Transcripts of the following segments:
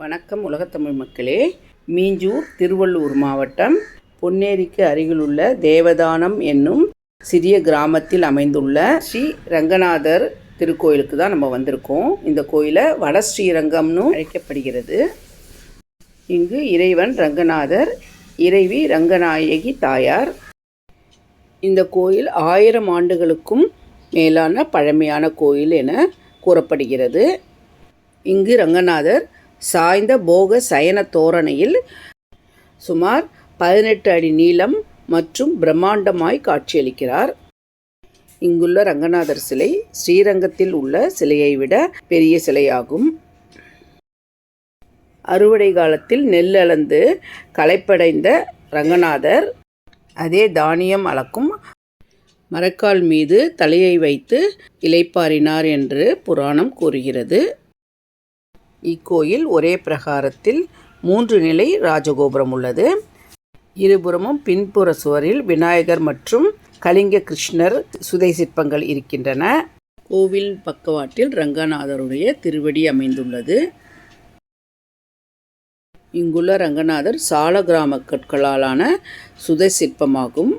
வணக்கம் உலகத்தமிழ் மக்களே. மீஞ்சூர் திருவள்ளூர் மாவட்டம் பொன்னேரிக்கு அருகிலுள்ள தேவதானம் என்னும் சிறிய கிராமத்தில் அமைந்துள்ள ஸ்ரீ ரங்கநாதர் திருக்கோயிலுக்கு தான் நம்ம வந்திருக்கோம். இந்த கோயிலை வட ஸ்ரீரங்கம்னு அழைக்கப்படுகிறது. இங்கு இறைவன் ரங்கநாதர் இறைவி ரங்கநாயகி தாயார். இந்த கோயில் ஆயிரம் ஆண்டுகளுக்கும் மேலான பழமையான கோயில் என கூறப்படுகிறது. இங்கு ரங்கநாதர் சாய்ந்த போக சயன தோரணையில் சுமார் பதினெட்டு அடி நீளம் மற்றும் பிரம்மாண்டமாய் காட்சியளிக்கிறார். இங்குள்ள ரங்கநாதர் சிலை ஸ்ரீரங்கத்தில் உள்ள சிலையை விட பெரிய சிலையாகும். அறுவடை காலத்தில் நெல் அளந்து களைப்படைந்த ரங்கநாதர் அதே தானியம் அளக்கும் மரக்கால் மீது தலையை வைத்து இலைப்பாரினார் என்று புராணம் கூறுகிறது. இக்கோயில் ஒரே பிரகாரத்தில் மூன்று நிலை ராஜகோபுரம் உள்ளது. இருபுறமும் பின்புற சுவரில் விநாயகர் மற்றும் கலிங்க கிருஷ்ணர் சுதை சிற்பங்கள் இருக்கின்றன. கோவில் பக்கவாட்டில் ரங்கநாதருடைய திருவடி அமைந்துள்ளது. இங்குள்ள ரங்கநாதர் சாலகிராம கற்களாலான சுதை சிற்பமாகும்.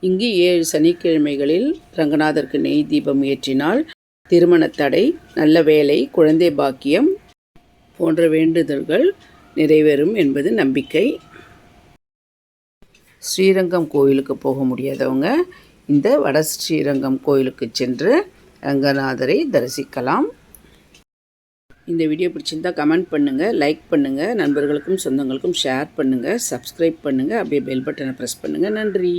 இங்கு ஏழு சனிக்கிழமைகளில் ரங்கநாதருக்கு நெய் தீபம் ஏற்றினால் திருமண தடை நல்ல வேலை குழந்தை பாக்கியம் போன்ற வேண்டுதல்கள் நிறைவேறும் என்பது நம்பிக்கை. ஸ்ரீரங்கம் கோயிலுக்கு போக முடியாதவங்க இந்த வட ஸ்ரீரங்கம் கோயிலுக்கு சென்று ரங்கநாதரை தரிசிக்கலாம். இந்த வீடியோ பிடிச்சிருந்தா கமெண்ட் பண்ணுங்கள் லைக் பண்ணுங்கள் நண்பர்களுக்கும் சொந்தங்களுக்கும் ஷேர் பண்ணுங்கள் சப்ஸ்கிரைப் பண்ணுங்கள் அப்படியே பெல் பட்டனை ப்ரெஸ் பண்ணுங்கள் நன்றி.